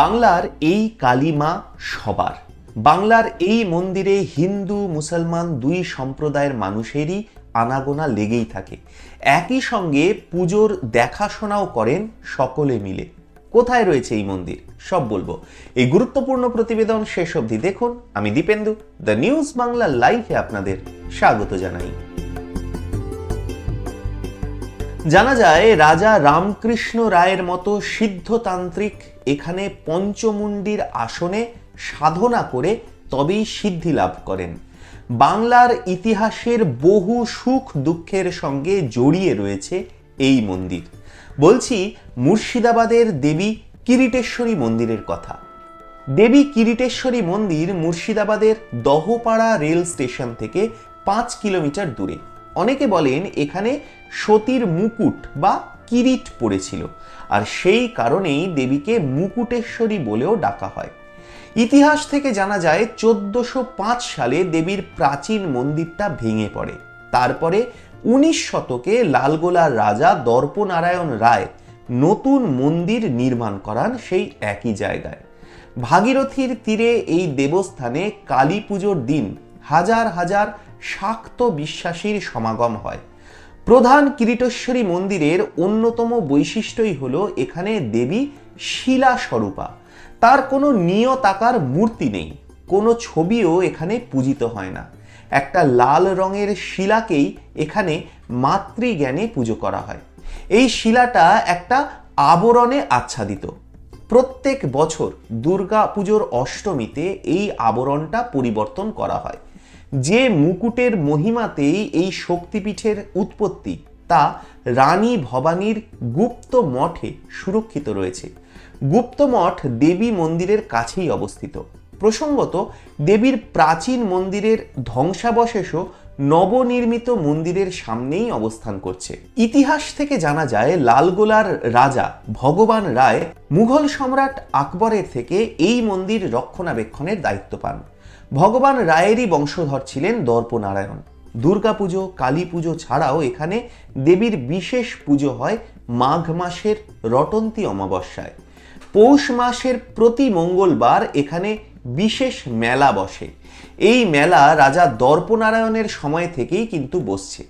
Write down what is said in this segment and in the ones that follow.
বাংলার এই কালিমা সবার। বাংলার এই মন্দিরে হিন্দু, মুসলমান দুই সম্প্রদায়ের মানুষেরই আনাগোনা লেগেই থাকে। একই সঙ্গে পুজোর দেখাশোনাও করেন সকলে মিলে। কোথায় রয়েছে এই মন্দির? সব বলব। এই গুরুত্বপূর্ণ প্রতিবেদন শেষ অবধি দেখুন। আমি দীপেন্দু, দ্য নিউজ বাংলা লাইভে আপনাদের স্বাগত জানাই। জানা যায়, রাজা রামকৃষ্ণ রায়ের মতো সিদ্ধতান্ত্রিক এখানে পঞ্চমুণ্ডির আসনে সাধনা করে তবেই সিদ্ধি লাভ করেন। বাংলার ইতিহাসের বহু সুখ দুঃখের সঙ্গে জড়িয়ে রয়েছে এই মন্দির। বলছি, মুর্শিদাবাদের দেবী কিরিটেশ্বরী মন্দিরের কথা। দেবী কিরিটেশ্বরী মন্দির মুর্শিদাবাদের দহপাড়া রেল স্টেশন থেকে পাঁচ কিলোমিটার দূরে। অনেকে বলেন এখানে সতীর মুকুট বা কিরিট পড়েছিল, আর সেই কারণেই দেবীকে মুকুটেশ্বরী বলেও ডাকা হয়। ইতিহাস থেকে জানা যায়, চোদ্দশো সালে দেবীর প্রাচীন মন্দিরটা ভেঙে পড়ে। তারপরে উনিশ শতকে লালগোলার রাজা দর্পনারায়ণ রায় নতুন মন্দির নির্মাণ করান সেই একই জায়গায়। ভাগীরথীর তীরে এই দেবস্থানে কালী পুজোর দিন হাজার হাজার শাক্ত বিশ্বাসীর সমাগম হয়। প্রধান কিরিটেশ্বরী মন্দিরের অন্যতম বৈশিষ্ট্যই হল এখানে দেবী শিলা স্বরূপা। তার কোনো নিয়ত আকার মূর্তি নেই, কোনো ছবিও এখানে পূজিত হয় না। একটা লাল রঙের শিলাকেই এখানে মাতৃজ্ঞানে পুজো করা হয়। এই শিলাটা একটা আবরণে আচ্ছাদিত। প্রত্যেক বছর দুর্গা পুজোর অষ্টমীতে এই আবরণটা পরিবর্তন করা হয়। যে মুকুটের মহিমাতেই এই শক্তিপীঠের উৎপত্তি, তা রানী ভবানীর গুপ্ত মঠে সুরক্ষিত রয়েছে। গুপ্ত মঠ দেবী মন্দিরের কাছেই অবস্থিত। প্রসঙ্গত, দেবীর প্রাচীন মন্দিরের ধ্বংসাবশেষও নবনির্মিত মন্দিরের সামনেই অবস্থান করছে। ইতিহাস থেকে জানা যায়, লালগোলার রাজা ভগবান রায় মুঘল সম্রাট আকবরের থেকে এই মন্দির রক্ষণাবেক্ষণের দায়িত্ব পান। ভগবান রায়েরই বংশধর ছিলেন দর্পনারায়ণ দুর্গাপুজো কালী পুজো ছাড়াও এখানে দেবীর বিশেষ পুজো হয় মাঘ মাসের রটন্তী অমাবস্যায়। পৌষ মাসের প্রতি মঙ্গলবার এখানে বিশেষ মেলা বসে। এই মেলা রাজা দর্পনারায়ণের সময় থেকেই কিন্তু বসছে।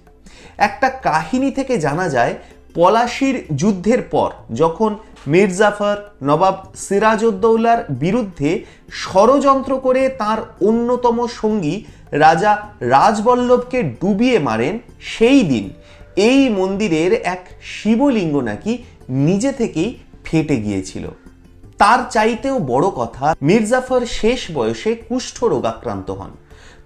একটা কাহিনী থেকে জানা যায়, পলাশির যুদ্ধের পর যখন মির্জাফর নবাব সিরাজউদ্দৌলার বিরুদ্ধে ষড়যন্ত্র করে তার অন্যতম সঙ্গী রাজা রাজবল্লভকে ডুবিয়ে মারেন, সেই দিন এই মন্দিরের এক শিবলিঙ্গ নাকি নিজে থেকেই ফেটে গিয়েছিল। তার চাইতেও বড় কথা, মির্জাফর শেষ বয়সে কুষ্ঠ রোগাক্রান্ত হন।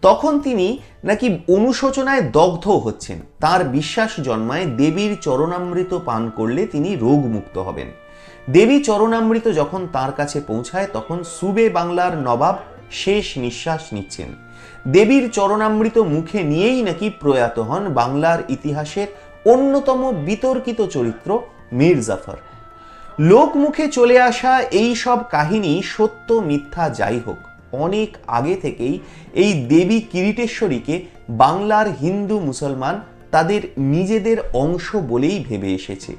তখন তিনি নাকি অনুশোচনায় দগ্ধ হচ্ছেন। তার বিশ্বাস জন্মায় দেবীর চরণামৃত পান করলে তিনি রোগমুক্ত হবেন। দেবী চরণামৃত যখন তার কাছে পৌঁছায়, তখন সুবে বাংলার নবাব শেষ নিঃশ্বাস নিচ্ছেন। দেবীর চরণামৃত মুখে নিয়েই নাকি প্রয়াত হন বাংলার ইতিহাসের অন্যতম বিতর্কিত চরিত্র মীর জাফর লোকমুখে চলে আসা এই সব কাহিনী সত্য, মিথ্যা যাই হোক, অনেক আগে থেকেই এই দেবী কিরিটেশ্বরীকে বাংলার হিন্দু মুসলমান তাদের নিজেদের অংশ বলেই ভেবে এসেছে।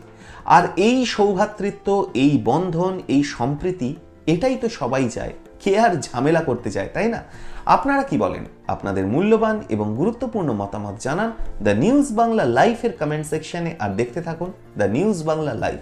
আর এই সৌভাতৃত্ব, এই বন্ধন, এই সম্প্রীতি, এটাই তো সবাই চায়। কে আর ঝামেলা করতে চায়, তাই না? আপনারা কি বলেন? আপনাদের মূল্যবান এবং গুরুত্বপূর্ণ মতামত জানান দ্য নিউজ বাংলা লাইফের কমেন্ট সেকশনে, আর দেখতে থাকুন দ্য নিউজ বাংলা লাইফ।